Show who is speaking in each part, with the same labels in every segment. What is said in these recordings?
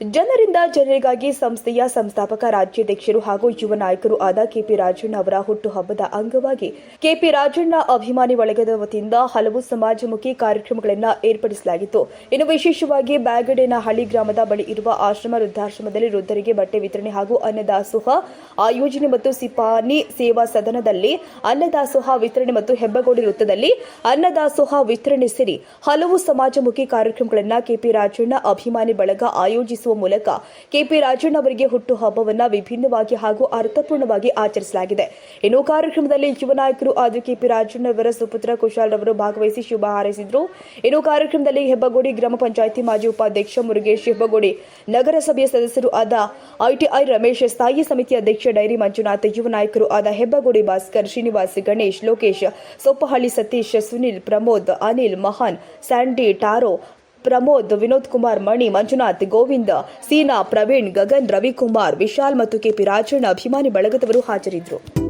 Speaker 1: ಜನರಿಂದ ಜನರಿಗಾಗಿ ಸಂಸ್ಥೆಯ ಸಂಸ್ಥಾಪಕ, ರಾಜ್ಯಾಧ್ಯಕ್ಷರು ಹಾಗೂ ಯುವ ನಾಯಕರು ಆದ ಕೆಪಿ ರಾಜಣ್ಣ ಅವರ ಹುಟ್ಟುಹಬ್ಬದ ಅಂಗವಾಗಿ ಕೆಪಿ ರಾಜಣ್ಣ ಅಭಿಮಾನಿ ಬಳಗದ ವತಿಯಿಂದ ಹಲವು ಸಮಾಜಮುಖಿ ಕಾರ್ಯಕ್ರಮಗಳನ್ನು ಏರ್ಪಡಿಸಲಾಗಿತ್ತು. ಇನ್ನು ವಿಶೇಷವಾಗಿ ಬ್ಯಾಗಡೇನಹಳ್ಳಿ ಗ್ರಾಮದ ಬಳಿ ಇರುವ ಆಶ್ರಮ ವೃದ್ಧಾಶ್ರಮದಲ್ಲಿ ವೃದ್ಧರಿಗೆ ಬಟ್ಟೆ ವಿತರಣೆ ಹಾಗೂ ಅನ್ನದಾಸೋಹ ಆಯೋಜನೆ ಮತ್ತು ಸಿಪಾನಿ ಸೇವಾ ಸದನದಲ್ಲಿ ಅನ್ನದಾಸೋಹ ವಿತರಣೆ ಮತ್ತು ಹೆಬ್ಬಗೋಡಿ ವೃತ್ತದಲ್ಲಿ ಅನ್ನದಾಸೋಹ ವಿತರಣೆ ಸೇರಿ ಹಲವು ಸಮಾಜಮುಖಿ ಕಾರ್ಯಕ್ರಮಗಳನ್ನು ಕೆಪಿ ರಾಜಣ್ಣ ಅಭಿಮಾನಿ ಬಳಗ ಆಯೋಜಿಸುವ ಮೂಲಕ ಕೆಪಿ ರಾಜಣ್ಣ ಅವರಿಗೆ ಹುಟ್ಟುಹಬ್ಬವನ್ನ ವಿಭಿನ್ನವಾಗಿ ಹಾಗೂ ಅರ್ಥಪೂರ್ಣವಾಗಿ ಆಚರಿಸಲಾಗಿದೆ. ಇನ್ನು ಕಾರ್ಯಕ್ರಮದಲ್ಲಿ ಯುವ ನಾಯಕರು ಆದ ಕೆಪಿ ರಾಜಣ್ಣ ಅವರ ಸುಪುತ್ರ ಕುಶಾಲ್ ರವರು ಭಾಗವಹಿಸಿ ಶುಭ ಹಾರೈಸಿದರು. ಇನ್ನು ಕಾರ್ಯಕ್ರಮದಲ್ಲಿ ಹೆಬ್ಬಗೋಡಿ ಗ್ರಾಮ ಪಂಚಾಯಿತಿ ಮಾಜಿ ಉಪಾಧ್ಯಕ್ಷ ಮುರುಗೇಶ್ ಹೆಬ್ಬಗೋಡಿ, ನಗರಸಭೆಯ ಸದಸ್ಯರು ಆದ ಐಟಿಐ ರಮೇಶ್, ಸ್ಥಾಯಿ ಸಮಿತಿ ಅಧ್ಯಕ್ಷ ಡೈರಿ ಮಂಜುನಾಥ್, ಯುವ ನಾಯಕರು ಆದ ಹೆಬ್ಬಗೋಡಿ ಭಾಸ್ಕರ್, ಶ್ರೀನಿವಾಸ್, ಗಣೇಶ್, ಲೋಕೇಶ್, ಸೊಪ್ಪಹಳ್ಳಿ ಸತೀಶ್, ಸುನಿಲ್, ಪ್ರಮೋದ್, ಅನಿಲ್, ಮಹಾನ್, ಸ್ಯಾಂಡಿ, ಟಾರೋ ಪ್ರಮೋದ್, ವಿನೋದ್ ಕುಮಾರ್, ಮಣಿ, ಮಂಜುನಾಥ್, ಗೋವಿಂದ, ಸೀನಾ, ಪ್ರವೀಣ್, ಗಗನ್, ರವಿಕುಮಾರ್, ವಿಶಾಲ್ ಮತ್ತು ಕೆಪಿ ರಾಜಣ್ಣ ಅಭಿಮಾನಿ ಬಳಗದವರು ಹಾಜರಿದ್ದರು.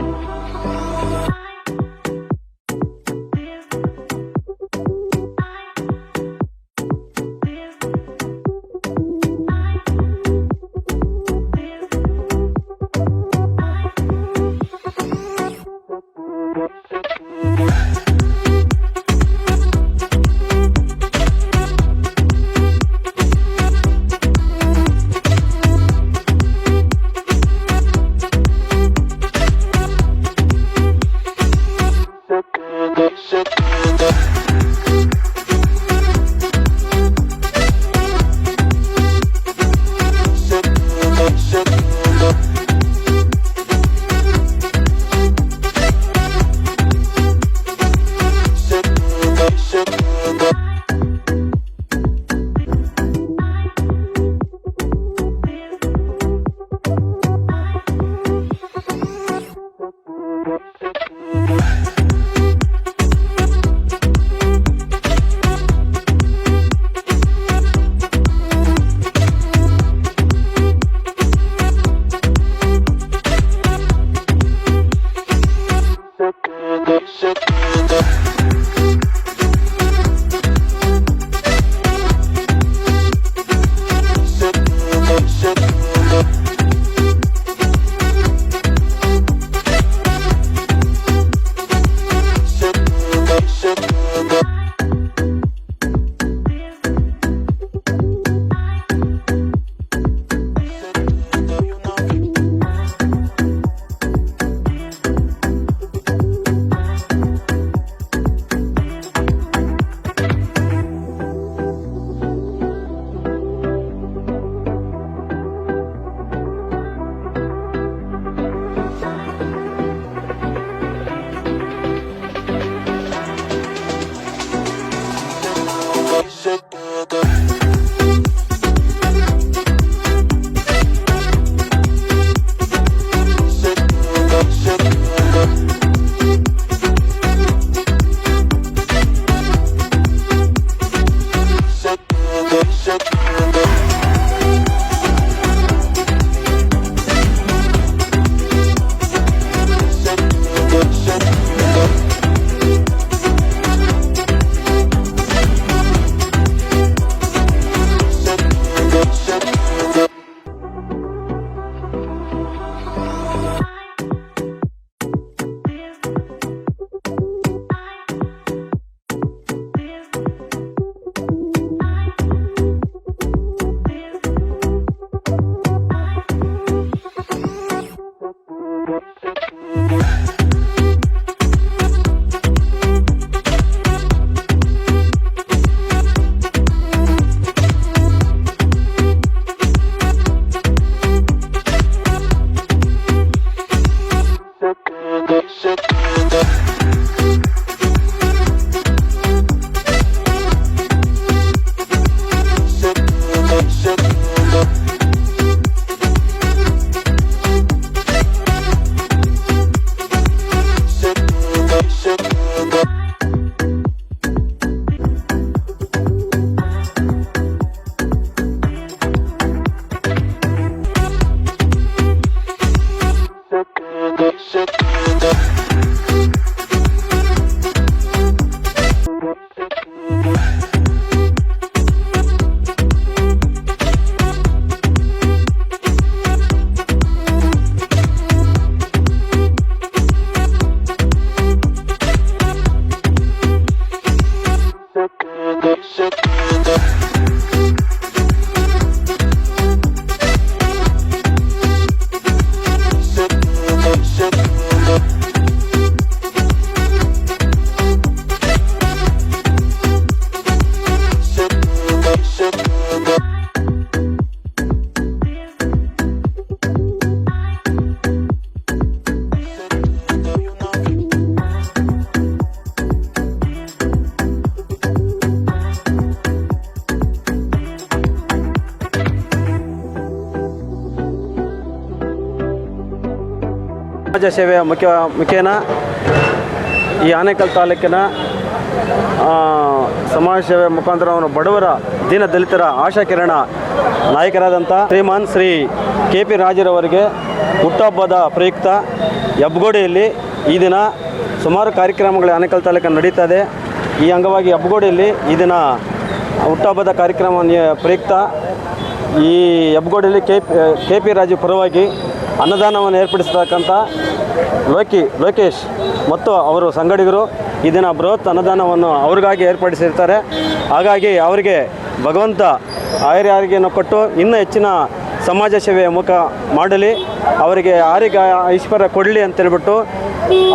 Speaker 1: Thank you.
Speaker 2: shake ಸಮಾಜ ಸೇವೆಯ ಮುಖ್ಯ ಮುಖೇನ ಈ ಆನೇಕಲ್ ತಾಲೂಕಿನ ಸಮಾಜ ಸೇವೆ ಮುಖಾಂತರ ಅವರು ಬಡವರ ದೀನ ದಲಿತರ ಆಶಾ ಕಿರಣ ನಾಯಕರಾದಂಥ ಶ್ರೀಮಾನ್ ಶ್ರೀ ಕೆ ಪಿ ರಾಜರವರಿಗೆ ಹುಟ್ಟಹಬ್ಬದ ಪ್ರಯುಕ್ತ ಹೆಬ್ಗೋಡಿಯಲ್ಲಿ ಈ ದಿನ ಸುಮಾರು ಕಾರ್ಯಕ್ರಮಗಳು ಆನೇಕಲ್ ತಾಲೂಕಿನ ನಡೀತಾ ಇದೆ. ಈ ಅಂಗವಾಗಿ ಹೆಬ್ಗೋಡಿಯಲ್ಲಿ ಈ ದಿನ ಹುಟ್ಟಹಬ್ಬದ ಕಾರ್ಯಕ್ರಮ ಪ್ರಯುಕ್ತ ಈ ಹೆಬ್ಗೋಡಿಯಲ್ಲಿ ಕೆ ಕೆ ಪಿ ರಾಜು ಪರವಾಗಿ ಅನ್ನದಾನವನ್ನು ಏರ್ಪಡಿಸತಕ್ಕಂಥ ಲೋಕಿ, ಲೋಕೇಶ್ ಮತ್ತು ಅವರು ಸಂಗಡಿಗರು ಈ ದಿನ ಬೃಹತ್ ಅನ್ನದಾನವನ್ನು ಅವ್ರಿಗಾಗಿ ಏರ್ಪಡಿಸಿರ್ತಾರೆ. ಹಾಗಾಗಿ ಅವರಿಗೆ ಭಗವಂತ ಆಯುರ್ಯ ಆರೋಗ್ಯವನ್ನು ಕೊಟ್ಟು ಇನ್ನೂ ಹೆಚ್ಚಿನ ಸಮಾಜ ಸೇವೆಯ ಮುಖ ಮಾಡಲಿ, ಅವರಿಗೆ ಆರೋಗ್ಯ ಐಶ್ವರ್ಯ ಕೊಡಲಿ ಅಂತೇಳ್ಬಿಟ್ಟು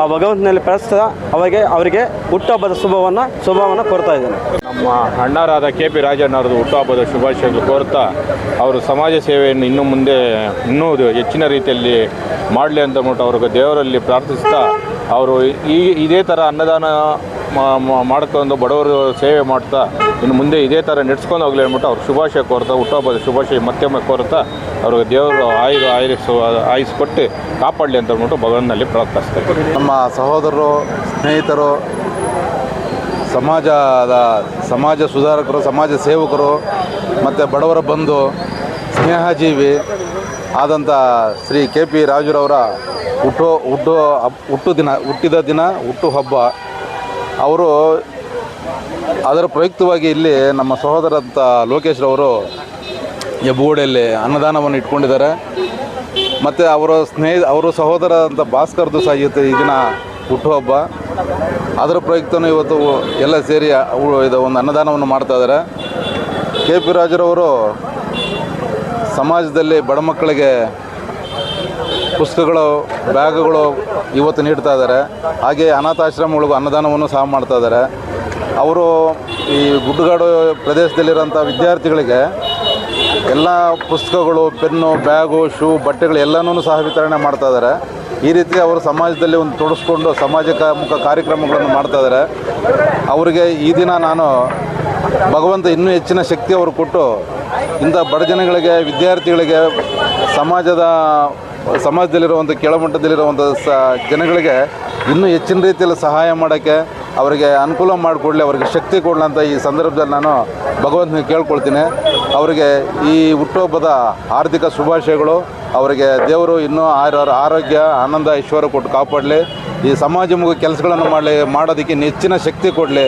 Speaker 2: ಆ ಭಗವಂತನಲ್ಲಿ ಪ್ರಾರ್ಥಿಸ್ತಾ ಅವರಿಗೆ ಅವರಿಗೆ ಹುಟ್ಟುಹಬ್ಬದ ಶುಭವನ್ನು ಶುಭವನ್ನು ಕೋರ್ತಾ ಇದ್ದೇನೆ.
Speaker 3: ನಮ್ಮ ಅಣ್ಣರಾದ ಕೆ ಪಿ ರಾಜಣ್ಣವ್ರದ್ದು ಹುಟ್ಟುಹಬ್ಬದ ಶುಭಾಶಯಗಳು ಕೋರ್ತಾ ಅವರು ಸಮಾಜ ಸೇವೆಯನ್ನು ಇನ್ನು ಮುಂದೆ ಇನ್ನೂ ಹೆಚ್ಚಿನ ರೀತಿಯಲ್ಲಿ ಮಾಡಲಿ ಅಂತ ಅಂದ್ಬಿಟ್ಟು ಅವ್ರಿಗೆ ದೇವರಲ್ಲಿ ಪ್ರಾರ್ಥಿಸ್ತಾ ಅವರು ಈ ಇದೇ ಥರ ಅನ್ನದಾನ ಮಾಡ್ಕೊಂಡು ಬಡವರು ಸೇವೆ ಮಾಡ್ತಾ ಇನ್ನು ಮುಂದೆ ಇದೇ ಥರ ನಡೆಸ್ಕೊಂಡು ಹೋಗ್ಲಿ ಅಂದ್ಬಿಟ್ಟು ಅವ್ರು ಶುಭಾಶಯ ಕೋರ್ತಾ, ಹುಟ್ಟುಹಬ್ಬದ ಶುಭಾಶಯ ಮತ್ತೊಮ್ಮೆ ಕೋರ್ತಾ ಅವ್ರಿಗೆ ದೇವರು ಆಯು ಆಯಿಸು ಆಯುಸ್ ಕೊಟ್ಟು ಕಾಪಾಡಲಿ ಅಂತ ಅಂದ್ಬಿಟ್ಟು ಭಗವನ್ನಲ್ಲಿ ಪ್ರಾರ್ಥಿಸ್ತಾರೆ.
Speaker 4: ನಮ್ಮ ಸಹೋದರರು, ಸ್ನೇಹಿತರು, ಸಮಾಜದ ಸಮಾಜ ಸುಧಾರಕರು, ಸಮಾಜ ಸೇವಕರು, ಮತ್ತು ಬಡವರ ಬಂಧು, ಸ್ನೇಹಜೀವಿ ಆದಂಥ ಶ್ರೀ ಕೆ ಪಿ ರಾಜುರವರ ಹುಟ್ಟು ಹುಟ್ಟು ಹುಟ್ಟು ದಿನ ಹುಟ್ಟಿದ ದಿನ ಹುಟ್ಟು ಹಬ್ಬ. ಅವರು ಅದರ ಪ್ರಯುಕ್ತವಾಗಿ ಇಲ್ಲಿ ನಮ್ಮ ಸಹೋದರಂಥ ಲೋಕೇಶ್ರವರು ಹೆಬ್ಬಗೋಡಿಯಲ್ಲಿ ಅನ್ನದಾನವನ್ನು ಇಟ್ಕೊಂಡಿದ್ದಾರೆ. ಮತ್ತು ಅವರ ಸ್ನೇಹ ಅವರ ಸಹೋದರ ಅಂತ ಭಾಸ್ಕರ್ದು ಸಹ ಇವತ್ತು ಈ ದಿನ ಹುಟ್ಟುಹಬ್ಬ ಅದರ ಪ್ರಯುಕ್ತನೂ ಇವತ್ತು ಎಲ್ಲ ಸೇರಿ ಇದು ಒಂದು ಅನ್ನದಾನವನ್ನು ಮಾಡ್ತಾ ಇದ್ದಾರೆ. ಕೆ ಪಿ ರಾಜರವರು ಸಮಾಜದಲ್ಲಿ ಬಡ ಮಕ್ಕಳಿಗೆ ಪುಸ್ತಕಗಳು, ಬ್ಯಾಗುಗಳು ಇವತ್ತು ನೀಡ್ತಾ ಇದ್ದಾರೆ. ಹಾಗೆ ಅನಾಥಾಶ್ರಮಗಳಿಗೂ ಅನ್ನದಾನವನ್ನು ಸಹ ಮಾಡ್ತಾ ಇದ್ದಾರೆ. ಅವರು ಈ ಗುಡ್ಡಗಾಡು ಪ್ರದೇಶದಲ್ಲಿರೋಂಥ ವಿದ್ಯಾರ್ಥಿಗಳಿಗೆ ಎಲ್ಲ ಪುಸ್ತಕಗಳು, ಪೆನ್ನು, ಬ್ಯಾಗು, ಶೂ, ಬಟ್ಟೆಗಳು ಎಲ್ಲನೂ ಸಹ ವಿತರಣೆ ಮಾಡ್ತಾ ಇದ್ದಾರೆ. ಈ ರೀತಿ ಅವರು ಸಮಾಜದಲ್ಲಿ ಒಂದು ತೊಡಸ್ಕೊಂಡು ಸಮಾಜಕ್ಕೆ ಮುಖ ಕಾರ್ಯಕ್ರಮಗಳನ್ನು ಮಾಡ್ತಾ ಇದ್ದಾರೆ. ಅವರಿಗೆ ಈ ದಿನ ನಾನು ಭಗವಂತ ಇನ್ನೂ ಹೆಚ್ಚಿನ ಶಕ್ತಿ ಅವರು ಕೊಟ್ಟು ಇಂಥ ಬಡ ಜನಗಳಿಗೆ ವಿದ್ಯಾರ್ಥಿಗಳಿಗೆ, ಸಮಾಜದ ಸಮಾಜದಲ್ಲಿರುವಂಥ ಕೆಳಮಟ್ಟದಲ್ಲಿರುವಂಥ ಸ ಜನಗಳಿಗೆ ಇನ್ನೂ ಹೆಚ್ಚಿನ ರೀತಿಯಲ್ಲಿ ಸಹಾಯ ಮಾಡೋಕ್ಕೆ ಅವರಿಗೆ ಅನುಕೂಲ ಮಾಡಿಕೊಡ್ಲಿ, ಅವರಿಗೆ ಶಕ್ತಿ ಕೊಡಲಿ ಅಂತ ಈ ಸಂದರ್ಭದಲ್ಲಿ ನಾನು ಭಗವಂತನಿಗೆ ಕೇಳ್ಕೊಳ್ತೀನಿ. ಅವರಿಗೆ ಈ ಹುಟ್ಟುಹಬ್ಬದ ಆರ್ಥಿಕ ಶುಭಾಶಯಗಳು. ಅವರಿಗೆ ದೇವರು ಇನ್ನೂ ಆರ ಆರೋಗ್ಯ ಆನಂದ ಐಶ್ವರ್ಯ ಕೊಟ್ಟು ಕಾಪಾಡಲಿ. ಈ ಸಮಾಜಮುಖಿ ಕೆಲಸಗಳನ್ನು ಮಾಡಲಿ ಮಾಡೋದಕ್ಕೆ ಹೆಚ್ಚಿನ ಶಕ್ತಿ ಕೊಡಲಿ.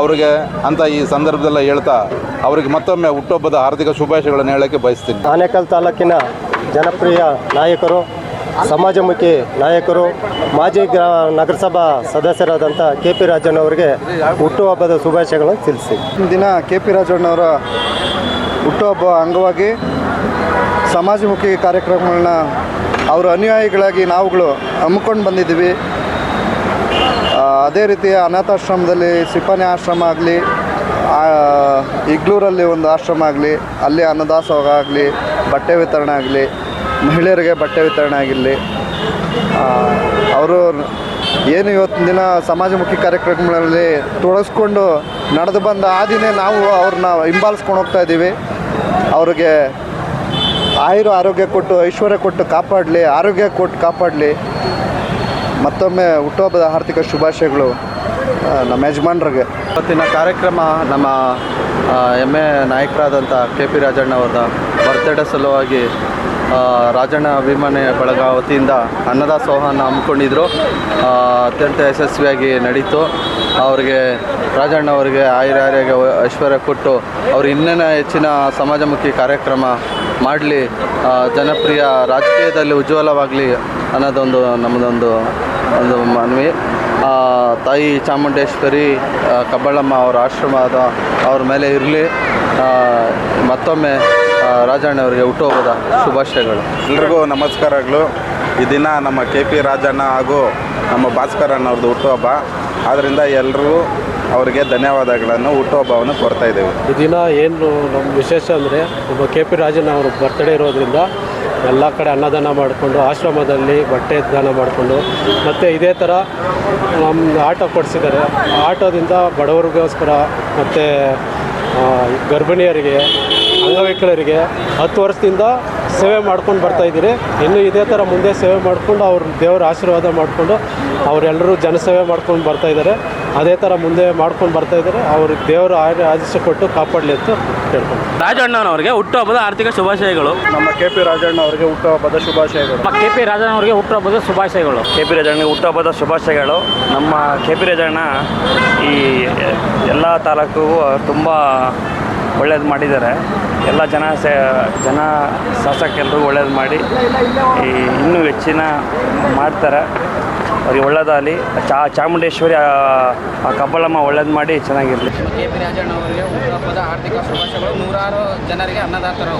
Speaker 4: ಅವರಿಗೆ ಅಂತ ಈ ಸಂದರ್ಭದಲ್ಲಿ ಹೇಳ್ತಾ ಅವರಿಗೆ ಮತ್ತೊಮ್ಮೆ ಹುಟ್ಟುಹಬ್ಬದ ಆರ್ಥಿಕ ಶುಭಾಶಯಗಳನ್ನು ಹೇಳೋಕ್ಕೆ ಬಯಸ್ತೀನಿ.
Speaker 5: ಆನೇಕಲ್ ತಾಲೂಕಿನ ಜನಪ್ರಿಯ ನಾಯಕರು ಸಮಾಜಮುಖಿ ನಾಯಕರು ಮಾಜಿ ಗ್ರಾ ನಗರಸಭಾ ಸದಸ್ಯರಾದಂಥ ಕೆ ಪಿ ರಾಜಣ್ಣ ಅವರಿಗೆ ಹುಟ್ಟುಹಬ್ಬದ ಶುಭಾಶಯಗಳನ್ನು ತಿಳಿಸಿ.
Speaker 6: ದಿನ ಕೆ ಪಿ ರಾಜಣ್ಣವರ ಹುಟ್ಟುಹಬ್ಬ ಅಂಗವಾಗಿ ಸಮಾಜಮುಖಿ ಕಾರ್ಯಕ್ರಮಗಳನ್ನ ಅವರ ಅನುಯಾಯಿಗಳಾಗಿ ನಾವುಗಳು ಹಮ್ಮಿಕೊಂಡು ಬಂದಿದ್ದೀವಿ. ಅದೇ ರೀತಿ ಅನಾಥಾಶ್ರಮದಲ್ಲಿ ಸಿಪಾನಿ ಆಶ್ರಮ ಆಗಲಿ ಇಗ್ಲೂರಲ್ಲಿ ಒಂದು ಆಶ್ರಮ ಆಗಲಿ, ಅಲ್ಲಿ ಅನ್ನದಾಸೋಹ ಆಗಲಿ, ಬಟ್ಟೆ ವಿತರಣೆ ಆಗಲಿ, ಮಹಿಳೆಯರಿಗೆ ಬಟ್ಟೆ ವಿತರಣೆ ಆಗಿರಲಿ ಅವರು ಏನು ಇವತ್ತಿನ ದಿನ ಸಮಾಜಮುಖಿ ಕಾರ್ಯಕ್ರಮಗಳಲ್ಲಿ ತೊಡಗಿಸ್ಕೊಂಡು ನಡೆದು ಬಂದ ಆ ದಿನ ನಾವು ಅವ್ರನ್ನ ಹಿಂಬಾಲಿಸ್ಕೊಂಡು ಹೋಗ್ತಾ ಇದ್ದೀವಿ. ಅವ್ರಿಗೆ ಆಯುರ ಆರೋಗ್ಯ ಕೊಟ್ಟು, ಐಶ್ವರ್ಯ ಕೊಟ್ಟು ಕಾಪಾಡಲಿ, ಆರೋಗ್ಯ ಕೊಟ್ಟು ಕಾಪಾಡಲಿ. ಮತ್ತೊಮ್ಮೆ ಹುಟ್ಟುಹಬ್ಬದ ಆರ್ಥಿಕ ಶುಭಾಶಯಗಳು ನಮ್ಮ ಯಜಮಾನ್ರಿಗೆ.
Speaker 7: ಇವತ್ತಿನ ಕಾರ್ಯಕ್ರಮ ನಮ್ಮ ಎಮ್ಮೆ ನಾಯಕರಾದಂಥ ಕೆ ಪಿ ರಾಜಣ್ಣ ಅವರ ಬರ್ತ್ಡೇ ಸಲುವಾಗಿ ರಾಜಣ್ಣ ಅಭಿಮಾನಿ ಬಳಗ ವತಿಯಿಂದ ಅನ್ನದಾಸೋಹನ ಹಮ್ಮಿಕೊಂಡಿದ್ದರು ಅತ್ಯಂತ ಯಶಸ್ವಿಯಾಗಿ ನಡೀತು. ಅವರಿಗೆ ರಾಜಣ್ಣ ಅವರಿಗೆ ಆಯುರ ಆರೋಗ್ಯ ಐಶ್ವರ್ಯ ಕೊಟ್ಟು, ಅವ್ರು ಇನ್ನೇನು ಹೆಚ್ಚಿನ ಸಮಾಜಮುಖಿ ಕಾರ್ಯಕ್ರಮ ಮಾಡಲಿ ಜನಪ್ರಿಯ ರಾಜಕೀಯದಲ್ಲಿ ಉಜ್ವಲವಾಗಲಿ ಅನ್ನೋದೊಂದು, ನಮ್ಮದೊಂದು, ಒಂದು ಮನವಿ. ತಾಯಿ ಚಾಮುಂಡೇಶ್ವರಿ ಕಬ್ಬಳಮ್ಮ ಅವರ ಆಶ್ರಮದ ಅವ್ರ ಮೇಲೆ ಇರಲಿ. ಮತ್ತೊಮ್ಮೆ ರಾಜಣ್ಣ ಅವರಿಗೆ ಹುಟ್ಟುಹಬ್ಬದ ಶುಭಾಶಯಗಳು.
Speaker 8: ಎಲ್ರಿಗೂ ನಮಸ್ಕಾರಗಳು. ಈ ದಿನ ನಮ್ಮ ಕೆ ಪಿ ರಾಜಣ್ಣ ಹಾಗೂ ನಮ್ಮ ಭಾಸ್ಕರನ್ ಅಣ್ಣವ್ರದ್ದು ಹುಟ್ಟುಹಬ್ಬ. ಆದ್ದರಿಂದ ಎಲ್ರಿಗೂ ಅವರಿಗೆ ಧನ್ಯವಾದಗಳನ್ನು, ಹುಟ್ಟುಹಬ್ಬವನ್ನು ಕೊಡ್ತಾ ಇದ್ದೇವೆ.
Speaker 9: ಈ ದಿನ ಏನು ನಮ್ಮ ವಿಶೇಷ ಅಂದರೆ, ಒಬ್ಬ ಕೆ ಪಿ ರಾಜನ್ ಅವರು ಬರ್ತ್ಡೇ ಇರೋದ್ರಿಂದ ಎಲ್ಲ ಕಡೆ ಅನ್ನದಾನ ಮಾಡಿಕೊಂಡು, ಆಶ್ರಮದಲ್ಲಿ ಬಟ್ಟೆ ದಾನ ಮಾಡಿಕೊಂಡು, ಮತ್ತು ಇದೇ ಥರ ನಮ್ಮ ಆಟೋ ಕೊಡಿಸಿದ್ದಾರೆ. ಆಟೋದಿಂದ ಬಡವರಿಗೋಸ್ಕರ ಮತ್ತು ಗರ್ಭಿಣಿಯರಿಗೆ ಅಂಗವಿಕಲರಿಗೆ ಹತ್ತು ವರ್ಷದಿಂದ ಸೇವೆ ಮಾಡ್ಕೊಂಡು ಬರ್ತಾ ಇದ್ದೀರಿ. ಇನ್ನು ಇದೇ ಥರ ಮುಂದೆ ಸೇವೆ ಮಾಡಿಕೊಂಡು ಅವ್ರ ದೇವರ ಆಶೀರ್ವಾದ ಮಾಡಿಕೊಂಡು ಅವರೆಲ್ಲರೂ ಜನಸೇವೆ ಮಾಡ್ಕೊಂಡು ಬರ್ತಾ ಇದ್ದಾರೆ. ಅದೇ ಥರ ಮುಂದೆ ಮಾಡ್ಕೊಂಡು ಬರ್ತಾ ಇದ್ದಾರೆ. ಅವ್ರಿಗೆ ದೇವರು ಆಯ ಆದೇಶ ಕೊಟ್ಟು ಕಾಪಾಡಲಿ ಅಂತ ಕೇಳ್ಕೊಂಡು
Speaker 10: ರಾಜಣ್ಣನವರಿಗೆ ಹುಟ್ಟುಹಬ್ಬದ ಆರ್ಥಿಕ ಶುಭಾಶಯಗಳು.
Speaker 9: ನಮ್ಮ ಕೆ ಪಿ ರಾಜಣ್ಣ ಅವರಿಗೆ ಹುಟ್ಟುಹಬ್ಬದ ಶುಭಾಶಯಗಳು.
Speaker 10: ಕೆ ಪಿ ರಾಜಣ್ಣವರಿಗೆ ಹುಟ್ಟುಹಬ್ಬದ ಶುಭಾಶಯಗಳು.
Speaker 11: ಕೆ ಪಿ ರಾಜಣ್ಣಗೆ ಹುಟ್ಟುಹಬ್ಬದ ಶುಭಾಶಯಗಳು. ನಮ್ಮ ಕೆ ಪಿ ರಾಜಣ್ಣ ಈ ಎಲ್ಲ ತಾಲೂಕಿಗೂ ತುಂಬ ಒಳ್ಳೇದು ಮಾಡಿದ್ದಾರೆ. ಎಲ್ಲ ಜನ ಸ ಜನ ಶಾಸಕರೆಲ್ಲರಿಗೂ ಒಳ್ಳೇದು ಮಾಡಿ ಈ ಇನ್ನೂ ಹೆಚ್ಚಿನ ಮಾಡ್ತಾರೆ. ಅವ್ರಿಗೆ ಒಳ್ಳೇದಾಗಲಿ ಚಾ, ಚಾಮುಂಡೇಶ್ವರಿ, ಆ ಕಬ್ಬಳಮ್ಮ ಒಳ್ಳೇದು ಮಾಡಿ ಚೆನ್ನಾಗಿರಲಿ.
Speaker 10: ಕೆ ಪಿ ರಾಜಣ್ಣವರಿಗೆ ಹುಟ್ಟುಹಬ್ಬದ ಆರ್ಥಿಕ ಶುಭಾಶಯಗಳು. ನೂರಾರು ಜನರಿಗೆ ಅನ್ನದಾತರು.